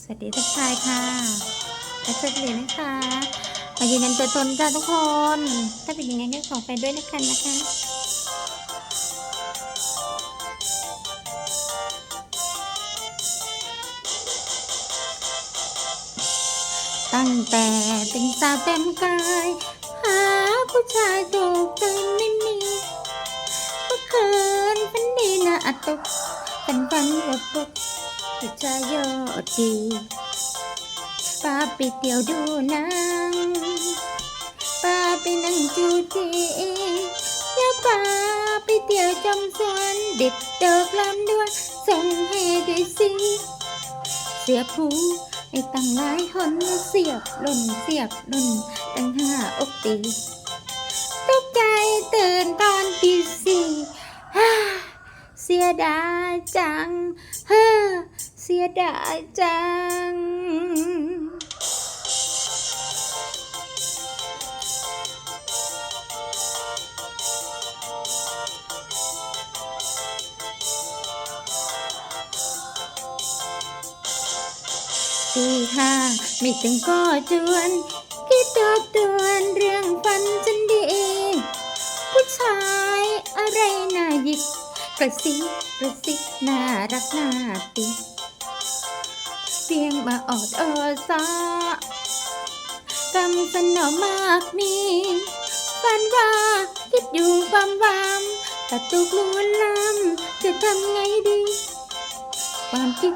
สวัสดีทุกทายค่ะและสวัสดีนะคะมายืนยันตัวตนจ้าทุกคน ถ้าเป็นยังไงก็ขอไปด้วยนะกันนะคะตั้งแต่เป็นสาวเต็มกายหาผู้ชายถูกใจไม่มีเมื่อคืนฝันดีนะอัตกกันฝันระบ บผู้ชายอดดีป้าไปเที่ยวดูหนังป้าไปนั่งจูจีแล้วป้าไปเที่ยวจอมสวนเด็ดดอกลำดวนส่งให้ด้วยสิเสียผู้ไอ้ตั้งหลายคนเสียบหล่นเสียบหล่นตั้งห้าอกตีตกใจตื่นตอนตีสี่ฮ่าเสียดายจังเฮ้อ สียดายจัง ตีห้าไม่ถึงก็จวนคิดทบทวนเรื่องฝันฉันดี ผู้ชายอะไรน่าหยิกกระซิบกระซิบน่ารักน่าติ เสียงมาออดเออซากำสนอมากมีฝันว่าคิดอยู่ความวามถ้าตุกลวนลำจะทำไงดี ความคิด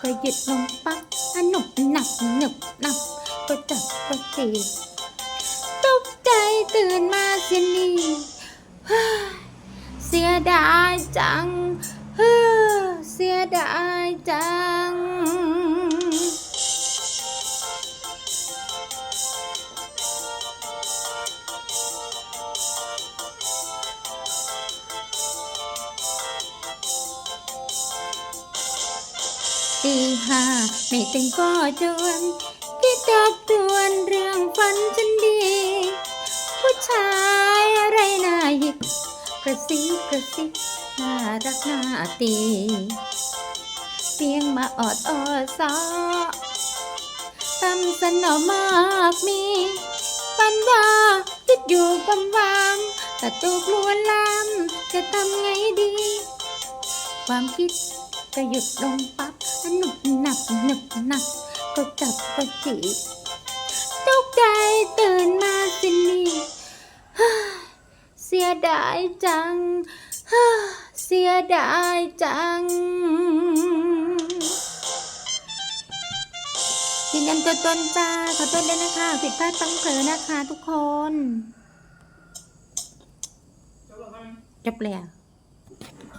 ก็หยุดลงปักอะหนุบหนับหนุบหนับก็จับก็จีตกใจตื่นมาเสียนีเฮ้ยเสียดายจังเฮ้อเสียดายจัง ตีห้าไม่ถึงก็จวนคิดทบทวนเรื่องฝันฉันดี ผู้ชายอะไรน่าหยิกกระซิบกระซิบน่ารักน่าตีเสียงมาออดออดซอตำสนอมากมีฝันว่าคิดอยู่ความวามแต่ถูกลวลามจะทำไงดี ความคิด ก็หยุดลงปั๊บหนุบหนับหนึบหนับก็จับก็จีบตกใจตื่นมาสินี่เฮ้ยเสียดายจังเฮ้ยเสียดายจังยืนยันตัวตนจ้าขอโทษด้วยนะคะผิดพลาดต้องเผลอนะคะทุกคนจบแล้ว